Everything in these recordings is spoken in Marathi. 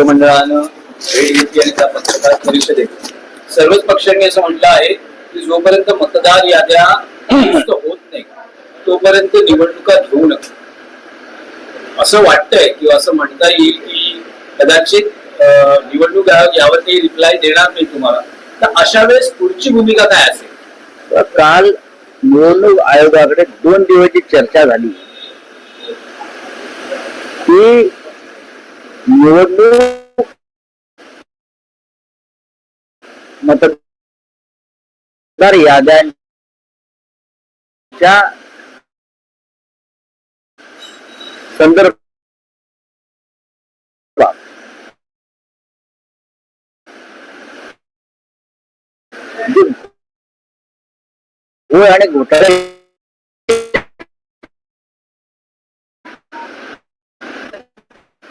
मंडळानं भेट घेतली आणि त्या पत्रकार परिषदेत सर्वच पक्षांनी असं म्हटलं आहे की जोपर्यंत मतदार याद्या होत नाही तोपर्यंत निवडणुका घेऊ नका. असं वाटतंय किंवा असं म्हणता येईल की कदाचित निवडणूक आयोग यावर काही रिप्लाय देणार नाही तुम्हाला. तर अशा वेळेस पुढची भूमिका काय असेल? काल निवडणूक आयोगाकडे दोन दिवसाची चर्चा झाली की निवडणूक मतदार याद्यांच्या संदर्भात जे होय आणि घोटाळे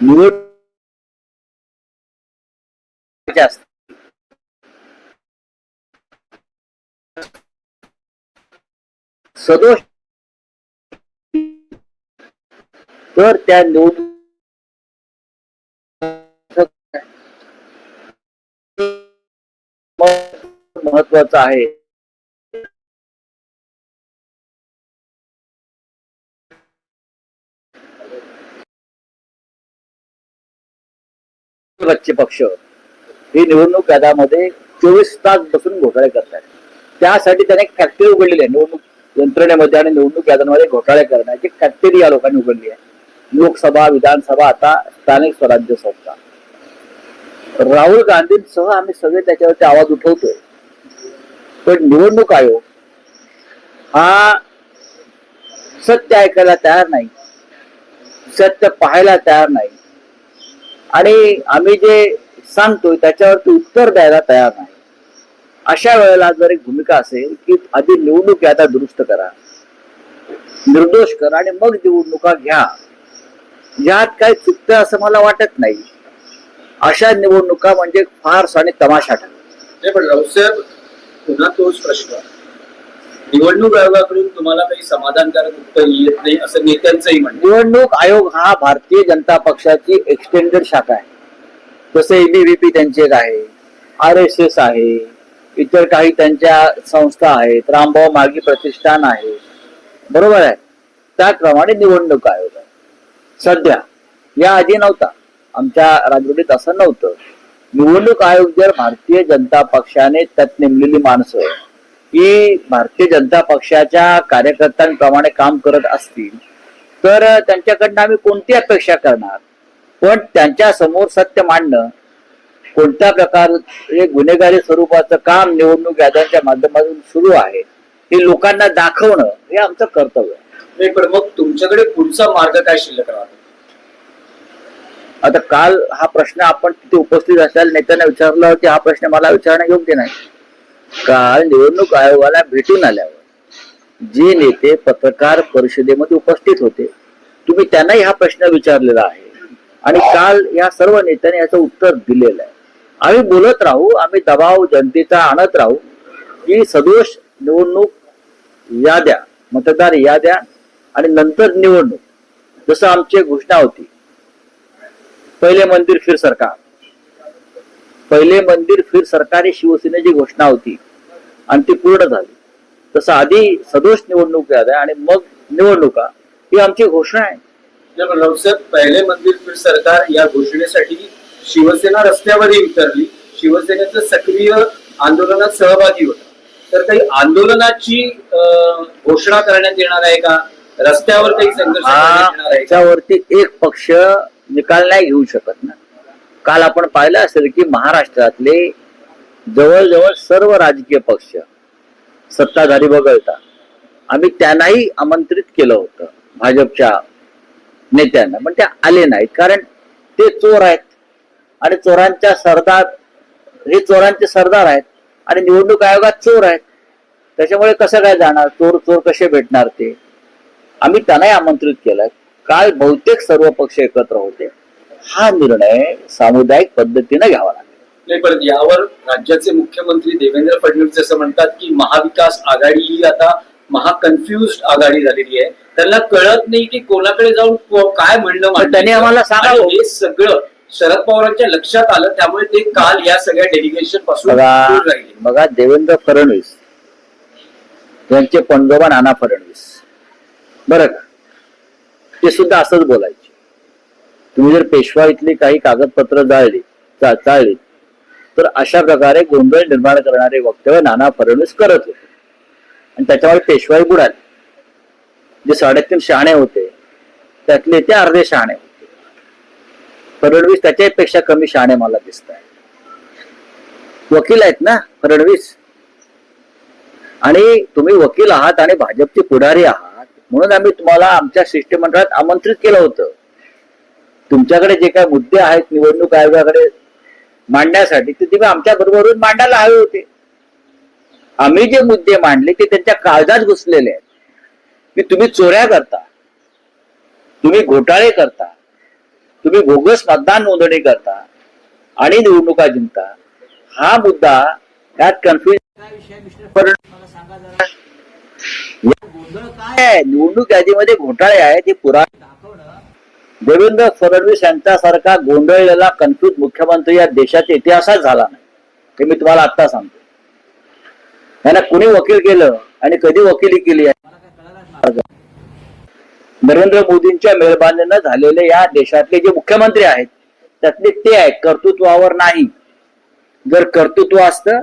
निवड असतात. सदोष. तर त्या निवडणूक महत्वाचं आहे. पक्षचे पक्ष. ही निवडणूक यादामध्ये चोवीस तास बसून घोटाळे करतात. त्यासाठी त्याने फॅक्टरी उघडलेली आहे. निवडणूक यंत्रणेमध्ये आणि निवडणूक याद्यांमध्ये घोटाळे करण्याची फॅक्टरी या लोकांनी उघडली आहे. लोकसभा विधानसभा आता स्थानिक स्वराज्य संस्था. राहुल गांधींसह आम्ही सगळे त्याच्यावरती आवाज उठवतोय. पण निवडणूक आयोग हा सत्य ऐकायला तयार नाही. सत्य पाहायला तयार नाही. आणि आम्ही जे सांगतोय त्याच्यावरती उत्तर द्यायला तयार नाही. अशा वेळेला जर एक भूमिका असेल की आधी निवडणूक यादा दुरुस्त करा निर्दोष करा आणि मग निवडणुका घ्या यात काय चुकतं असं मला वाटत नाही. अशा निवडणुका म्हणजे फार्स आणि तमाशा ठरला. नाही पण राऊसाहेब पुन्हा तोच प्रश्न. निवडणूक आयोगाकडून तुम्हाला काही समाधानकारक उत्तर येत नाही असं नेत्यांचंही म्हणणं निवडणूक आयोग हा भारतीय जनता पक्षाची एक्सटेंडेड शाखा आहे. जसे एबीव्हीपी त्यांची एक आहे आर एस एस आहे इतर काही त्यांच्या संस्था आहेत रामभाऊ मार्गी प्रतिष्ठान आहे. बरोबर आहे? त्याप्रमाणे निवडणूक आयोग आहे. सध्या या आधी नव्हता. आमच्या राजवटीत असं नव्हतं. निवडणूक आयोग जर भारतीय जनता पक्षाने त्यात नेमलेली माणसं ही भारतीय जनता पक्षाच्या कार्यकर्त्यांप्रमाणे काम करत असतील तर त्यांच्याकडनं आम्ही कोणती अपेक्षा करणार? पण त्यांच्यासमोर सत्य मांडणं कोणत्या प्रकारचे गुन्हेगारी स्वरूपाचं काम निवडणूक याद्यांच्या माध्यमातून सुरू आहे हे लोकांना दाखवणं हे आमचं कर्तव्य आहे. पण मग तुमच्याकडे पुढचा मार्ग काय शिल्लक राहतो? आता काल हा प्रश्न आपण तिथे उपस्थित असलेल्या नेत्यांना विचारला होता हा प्रश्न मला विचारणं योग्य नाही. काल निवडणूक आयोगाला भेटून आल्यावर जे नेते पत्रकार परिषदेमध्ये उपस्थित होते तुम्ही त्यांनाही हा प्रश्न विचारलेला आहे. आणि काल या सर्व नेत्यांनी याचं उत्तर दिलेलं आहे. आम्ही बोलत राहू आम्ही दबाव जनतेचा आणत राहू. की सदोष निवडणूक याद्या मतदार याद्या आणि नंतर निवडणूक. जसं आमची घोषणा होती पहिले मंदिर फिर सरकार. पहिले मंदिर फिर सरकार ही शिवसेनेची घोषणा होती आणि ती पूर्ण झाली. तसं आधी सदोष निवडणूक याद्या आणि मग निवडणुका ही आमची घोषणा आहे. पहिले मंदिर फिर सरकार या घोषणेसाठी शिवसेना रस्त्यावरही उतरली. शिवसेनेचं सक्रिय आंदोलनात सहभागी होता. तर काही आंदोलनाची घोषणा करण्यात येणार आहे का? रस्त्यावर काही संघर्ष करण्यात येणार आहे का? त्याच्यावरती एक पक्ष निकाल नाही घेऊ शकत ना. काल आपण पाहिलं असेल की महाराष्ट्रातले जवळजवळ सर्व राजकीय पक्ष सत्ताधारी वगळता. आम्ही त्यांनाही आमंत्रित केलं होतं. भाजपच्या नेत्यांना पण ते आले नाहीत. कारण ते चोर आहेत. आणि चोरांच्या सरदार हे चोरांचे सरदार आहेत. आणि निवडणूक आयोगात चोर आहेत. त्याच्यामुळे कसं काय जाणार? चोर चोर कसे भेटणार ते? आम्ही त्यांनाही आमंत्रित केलं काल बहुतेक सर्व पक्ष एकत्र होते. हा निर्णय सामुदायिक पद्धतीने घ्यावा लागेल. नाही पण यावर राज्याचे मुख्यमंत्री देवेंद्र फडणवीस असं म्हणतात की महाविकास आघाडी ही आता महाकन्फ्युज आघाडी झालेली आहे. त्यांना कळत नाही की कोणाकडे जाऊन काय म्हणणं पण त्यांनी आम्हाला. सांगावं. आणि हे. सगळं शरद पवारांच्या लक्षात आलं त्यामुळे ते काल या सगळ्या डेलिगेशनपासून बघा दूर राहिले. बघा देवेंद्र फडणवीस यांचे पंजोबा नाना फडणवीस. बरं का? ते सुद्धा असंच बोलायचे. तुम्ही जर पेशवा इथली काही कागदपत्र जाळली चाळली तर अशा प्रकारे गोंधळ निर्माण करणारे वक्तव्य नाना फडणवीस करत होते. आणि त्याच्यामुळे पेशवाई बुडाली. जे साडेतीन शहाणे होते त्यातले ते अर्धे शहाणे होते. फडणवीस त्याच्यापेक्षा कमी शहाणे मला दिसत आहे वकील आहेत ना फडणवीस आणि तुम्ही वकील आहात आणि भाजपचे पुढारी आहात म्हणून आम्ही तुम्हाला आमच्या शिष्टमंडळात आमंत्रित केलं होतं. तुमच्याकडे जे काही मुद्दे आहेत निवडणूक आयोगाकडे मांडण्यासाठी ते तुम्ही आमच्या बरोबरून मांडायला हवे होते. आम्ही जे मुद्दे मांडले ते त्यांच्या काळजात घुसलेले आहेत. की तुम्ही चोऱ्या करता. तुम्ही घोटाळे करता. तुम्ही बोगस मतदान नोंदणी करता आणि निवडणुका जिंकता. हा मुद्दा त्यात कन्फ्युज गोंधळ काय आहे? निवडणूक यादीमध्ये घोटाळे आहेत हे पुरावे दाखवणं देवेंद्र फडणवीस यांच्यासारखा गोंधळलेला कन्फ्युज मुख्यमंत्री या देशाच्या इतिहासात झाला नाही. हे मी तुम्हाला आता सांगतो. त्यांना कुणी वकील केलं आणि कधी वकिली केली आहे? नरेंद्र मोदींच्या मेहरबानीनं झालेले या देशातले जे मुख्यमंत्री आहेत त्यातले ते आहे कर्तृत्वावर नाही. जर कर्तृत्व असतं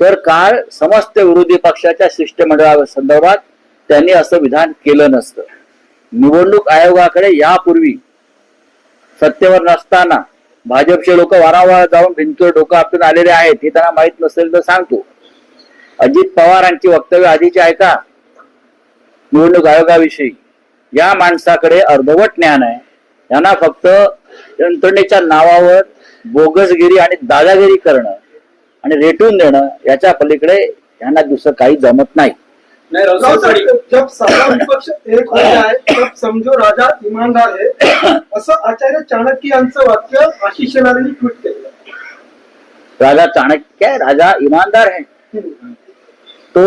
तर काळ समस्त विरोधी पक्षाच्या शिष्टमंडळा संदर्भात त्यांनी असं विधान केलं नसतं. निवडणूक आयोगाकडे यापूर्वी सत्तेवर नसताना भाजपचे लोक वारंवार जाऊन भिंतीवर डोकं आपटून आलेले आहेत हे त्यांना माहीत नसेल तर सांगतो. अजित पवारांची वक्तव्य आधीची ऐका निवडणूक आयोगाविषयी. या माणसाकडे अर्धवट ज्ञान आहे. यांना फक्त यंत्रणेच्या नावावर बोगसगिरी आणि दादागिरी करणं आणि रेटून देणं याच्या पलीकडे यांना दुसरं काही जमत नाही. जब विपक्ष एक हो. तब समझो राजा ईमानदार है असं आचार्य चाणक्य यांचं वाक्य आशिष शेलारांनी ट्विट केलं. राजा चाणक्य है राजा ईमानदार है तो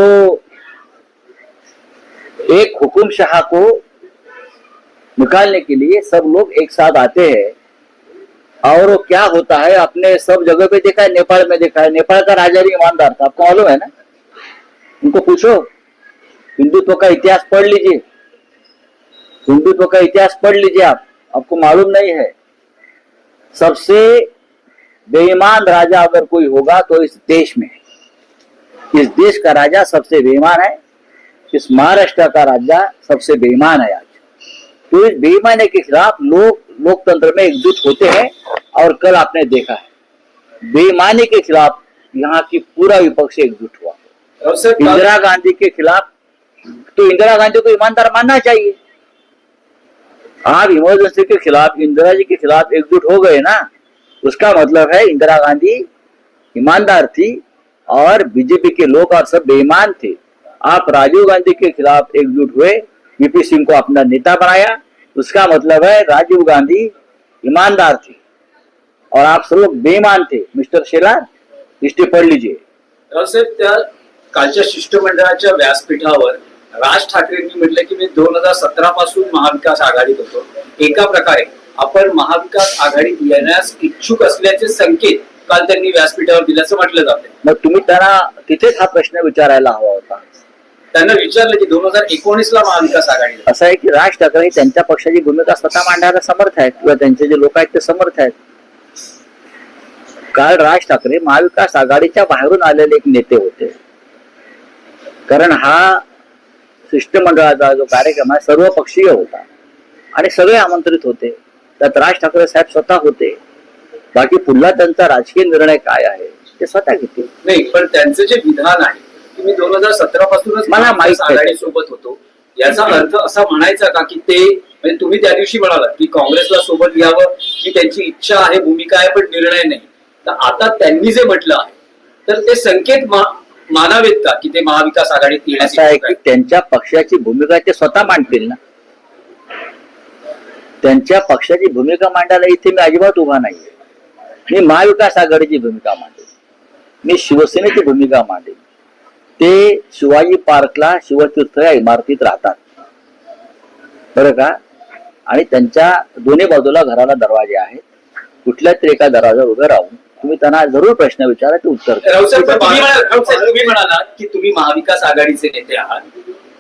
एक हुकुम शाह को निकालने के लिए सब लोग एक साथ आते हैं। और क्या होता है अपने सब जगह पे देखा है, नेपाल में देखा है। नेपाल का राजा भी ईमानदार था, आपको मालूम है ना? उनको पूछो, हिंदुत्व का इतिहास पढ़ लीजिए। हिंदुत्व का इतिहास पढ़ लीजिए आप, आपको मालूम नहीं है। सबसे बेईमान राजा अगर कोई होगा तो इस देश में, इस देश का राजा सबसे बेईमान है, इस महाराष्ट्र का राजा सबसे बेईमान है तो इस बेईमानी के खिलाफ लोग लोकतंत्र में एकजुट होते हैं और कल आपने देखा है। बेईमानी के खिलाफ यहाँ की पूरा विपक्ष एकजुट हुआ। इंदिरा गांधी के खिलाफ तो इंदिरा गांधी को ईमानदार मानना चाहिए। आप इमरजेंसी के खिलाफ इंदिरा जी के खिलाफ एकजुट हो गए ना उसका मतलब है इंदिरा गांधी ईमानदार थी और बीजेपी के लोग और सब बेईमान थे। आप राजीव गांधी के खिलाफ एकजुट हुए वीपी सिंह को अपना नेता बनाया उसका मतलब है राजीव गांधी ईमानदार थे। और आप सब लोग बेईमान थे। मिस्टर शेलार हिस्ट्री पढ़ लीजिए। रावसाहेब त्या कालच्या शिष्टमंडळाच्या व्यासपीठावर राज ठाकरेंनी म्हटलं की मी दोन हजार सतरा पासून महाविकास आघाडीत होतो. एका प्रकारे आपण महाविकास आघाडीत येण्यास इच्छुक असल्याचे संकेत काल त्यांनी व्यासपीठावर दिल्याचं म्हटलं जाते. मग तुम्ही त्यांना तिथेच हा प्रश्न विचारायला हवा होता. त्यांना विचारलं की दोन हजार एकोणीस ला महाविकास आघाडी. असं आहे की राज ठाकरे त्यांच्या पक्षाची भूमिका स्वतः मांडायला समर्थ आहेत किंवा त्यांचे जे लोक आहेत ते समर्थ आहेत. काल राज ठाकरे महाविकास आघाडीच्या बाहेरून आलेले एक नेते होते. कारण हा शिष्टमंडळाचा जो कार्यक्रम आहे सर्व पक्षीय होता. आणि सगळे आमंत्रित होते. त्यात राज ठाकरे साहेब स्वतः होते. बाकी पुढला त्यांचा राजकीय निर्णय काय आहे ते स्वतः घेतील. नाही पण त्यांचं जे विधान आहे मी दोन हजार सतरा पासूनच मला माहीत नाही. आघाडी सोबत होतो. याचा अर्थ असा म्हणायचा का की ते म्हणजे तुम्ही त्या दिवशी म्हणालात की काँग्रेसला सोबत घ्यावं ही त्यांची इच्छा आहे भूमिका आहे पण निर्णय नाही. तर आता त्यांनी जे म्हटलं आहे तर ते संकेत मानावेत का की ते महाविकास आघाडीत की आहेत? त्यांच्या पक्षाची भूमिका ते स्वतः मांडतील ना? त्यांच्या पक्षाची भूमिका मांडायला इथे मी अजिबात उभा नाहीये. मी महाविकास आघाडीची भूमिका मांडेल. मी शिवसेनेची भूमिका मांडेल. ते शिवाजी पार्कला शिवतीर्थ या इमारतीत राहतात. बरं का? आणि त्यांच्या दोन्ही बाजूला घराला दरवाजे आहेत. कुठल्या तरी एका दरावर उभं राहून तुम्ही त्यांना जरूर प्रश्न विचारा ते उत्तर तुम्ही म्हणाला- की तुम्ही महाविकास आघाडीचे नेते आहात.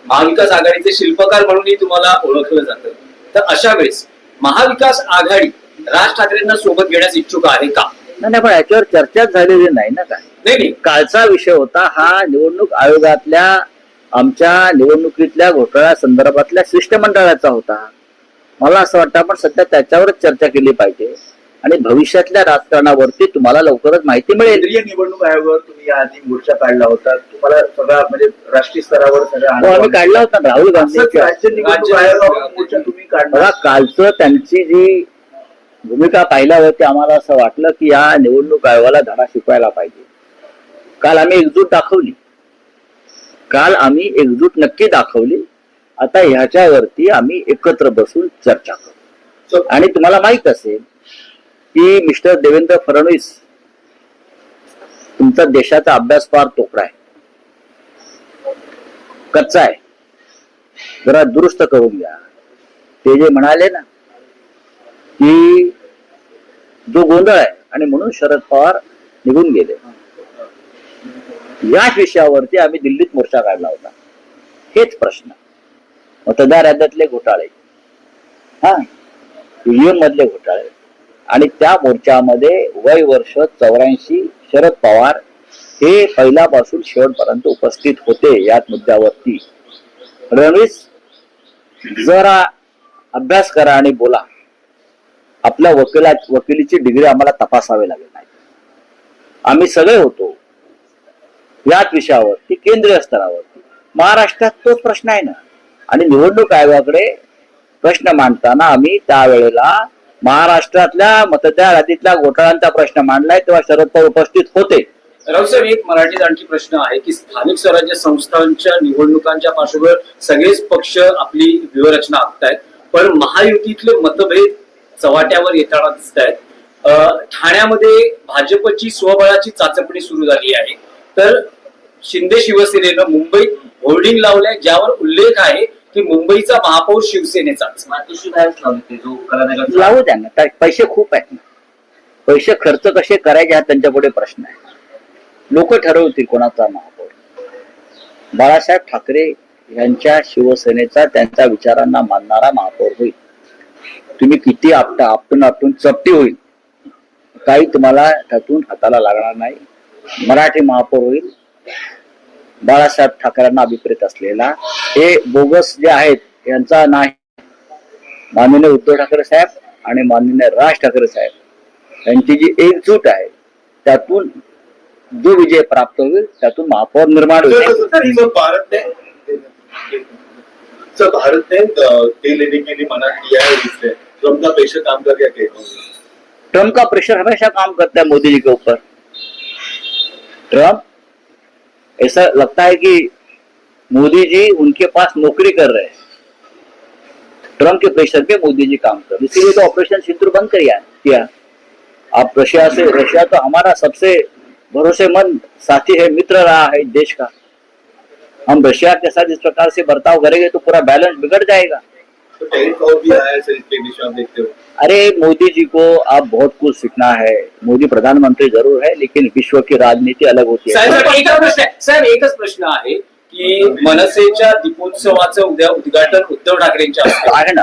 महाविकास आघाडीचे शिल्पकार म्हणूनही तुम्हाला ओळखलं जातं. तर अशा वेळेस महाविकास आघाडी राज ठाकरेंना सोबत घेण्यास इच्छुक आहे का? नाही पण याच्यावर चर्चाच झालेली नाही ना काय? नाही कालचा विषय होता हा निवडणूक आयोगातल्या आमच्या निवडणुकीतल्या घोटाळ्या संदर्भातल्या शिष्टमंडळाचा होता. मला असं वाटतं आपण सध्या त्याच्यावरच चर्चा केली पाहिजे. आणि भविष्यातल्या राजकारणावरती तुम्हाला लवकरच माहिती मिळेल. केंद्रीय निवडणूक आयोगावर तुम्ही आधी मोर्चा काढला होता. तुम्हाला सगळा म्हणजे राष्ट्रीय स्तरावर सगळा हो, आम्ही काढला होता ना, राहुल गांधी राज्य निवडणूक आयोगावर मोर्चा तुम्ही काढला. कालचं त्यांची जी भूमिका पाहिल्यावरती आम्हाला असं वाटलं की या निवडणूक आयोगाला धडा शिकवायला पाहिजे. काल आम्ही एकजूट दाखवली. काल आम्ही एकजूट नक्की दाखवली. आता ह्याच्यावरती आम्ही एकत्र बसून चर्चा करू. आणि तुम्हाला माहीत असेल की मिस्टर देवेंद्र फडणवीस तुमचा देशाचा अभ्यास फार तोकडा आहे. कच्चा आहे. जरा दुरुस्त करून घ्या. ते जे म्हणाले ना की जो गोंधळ आहे आणि म्हणून शरद पवार निघून गेले. याच विषयावरती आम्ही दिल्लीत मोर्चा काढला होता. हेच प्रश्न. मतदार याद्यातले घोटाळे. हा? ईव्हीएम मधले घोटाळे. आणि त्या मोर्चामध्ये वय वर्ष चौऱ्याऐंशी शरद पवार हे पहिल्यापासून शेवटपर्यंत उपस्थित होते याच मुद्द्यावरती. रणवीस जरा अभ्यास करा आणि बोला. आपल्या वकिला वकिलीची डिग्री आम्हाला तपासावी लागेल. नाही आम्ही सगळे होतो. याच विषयावरती केंद्रीय स्तरावरती महाराष्ट्रात तोच प्रश्न आहे ना. आणि निवडणूक आयोगाकडे प्रश्न मांडताना आम्ही त्यावेळेला महाराष्ट्रातल्या मतदार यादीतल्या घोटाळ्यांचा प्रश्न मांडलाय तेव्हा शरद पवार उपस्थित होते. राऊत एक मराठीत आणखी प्रश्न आहे की स्थानिक स्वराज्य संस्थांच्या निवडणुकांच्या पार्श्वभूमीवर सगळेच पक्ष आपली व्यूहरचना आखतायत पण महायुतीतले मतभेद चव्हाट्यावर येताना दिसत आहेत ठाण्यामध्ये भाजपची स्वबळाची चाचपणी सुरू झाली आहे. तर शिंदे शिवसेनेनं मुंबईत होर्डिंग लावलंय ज्यावर उल्लेख आहे की मुंबईचा महापौर शिवसेनेचाच लावले कलानगर लावू द्या ना काय पैसे खूप आहेत ना. पैसे खर्च कसे करायचे हा त्यांच्या पुढे प्रश्न आहे. लोक ठरवतील कोणाचा महापौर. बाळासाहेब ठाकरे यांच्या शिवसेनेचा त्यांच्या विचारांना मानणारा महापौर होईल. तुम्ही किती आपटा आपटून आपटून चपटी होईल. काही तुम्हाला त्यातून हाताला लागणार नाही. मराठी महापौर होईल. बाळासाहेब ठाकरेंना अभिप्रेत असलेला. हे बोगस जे आहेत यांचा नाही. माननीय उद्धव ठाकरे साहेब आणि माननीय राज ठाकरे साहेब. यांची जी एकजूट आहे त्यातून जो विजय प्राप्त होईल त्यातून महापौर निर्माण होईल. सर भारत ने तेल लेने के लिए मना किया है इससे ट्रम्प का प्रेशर काम कर गया क्या ट्रम्प का प्रेशर हमेशा काम करता है मोदी जी के ऊपर. ट्रम्प ऐसा लगता है कि मोदी जी उनके पास नौकरी कर रहे हैं. ट्रम्प के प्रेशर पे मोदी जी काम कर इसीलिए तो ऑपरेशन सिंदूर बंद किया किया. आप रशिया से रशिया तो हमारा सबसे भरोसेमंद साथी है मित्र रहा है देश का. हम रशिया के साथ इस प्रकार से बर्ताव करेंगे तो पूरा बैलेंस बिगड़ जाएगा। तो टैरिफ और भी आया है आप हो? अरे मोदी जी को अब बहुत कुछ सीखना है। मोदी प्रधानमंत्री जरूर है लेकिन विश्व की राजनीति अलग होती है। साहेब एकच प्रश्न आहे. आहे की मनसेच्या दीपोत्सवाचं उद्या उद्घाटन उद्धव ठाकरेंच्या आहे ना?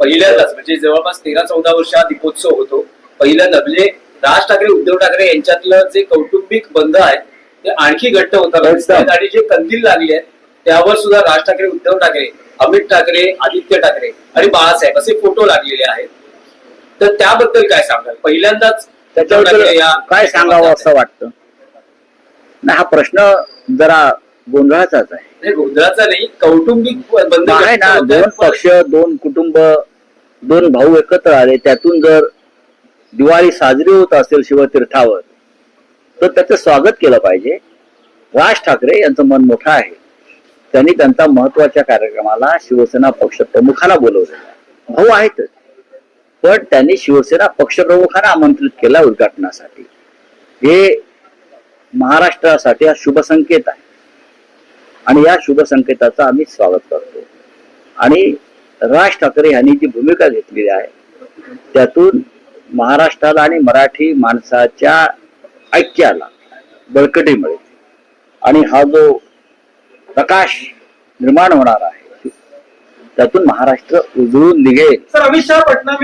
पहिल्यांदाच म्हणजे जवळपास तेरा चौदा वर्ष हा दीपोत्सव होतो. पहिल्यांदा म्हणजे राज ठाकरे उद्धव ठाकरे यांच्यातलं जे कौटुंबिक बंध आहेत ते आणखी घट्ट आहेत आणि जे कंदील लागले आहेत त्यावर सुद्धा राज ठाकरे उद्धव ठाकरे अमित ठाकरे आदित्य ठाकरे आणि बाळासाहेब असे फोटो लागलेले आहेत. तर त्याबद्दल काय सांगाल? पहिल्यांदाच त्याच्याबद्दल काय सांगावं असं वाटतं? नाही हा प्रश्न जरा गोंधळाचाच आहे. नाही, गोंधळाचा नाही कौटुंबिक आहे ना दोन पक्ष दोन कुटुंब दोन भाऊ एकत्र आले त्यातून जर दिवाळी साजरी होत असेल शिवतीर्थावर तर त्याचं स्वागत केलं पाहिजे. राज ठाकरे यांचं मन मोठं आहे. त्यांनी त्यांचा महत्त्वाच्या कार्यक्रमाला शिवसेना पक्ष प्रमुखाला बोलवलेलं भाऊ आहेतच पण त्यांनी शिवसेना पक्षप्रमुखांना आमंत्रित केला उद्घाटनासाठी. हे महाराष्ट्रासाठी हा शुभ संकेत आहे. आणि या शुभ संकेताचं आम्ही स्वागत करतो. आणि राज ठाकरे यांनी जी भूमिका घेतलेली आहे त्यातून महाराष्ट्राला आणि मराठी माणसाच्या ऐक्याला बळकटी मिळेल आणि हा जो प्रकाश निर्माण होणार आहे त्यातून महाराष्ट्र उजळून निघेल. सर अमित शहा पटना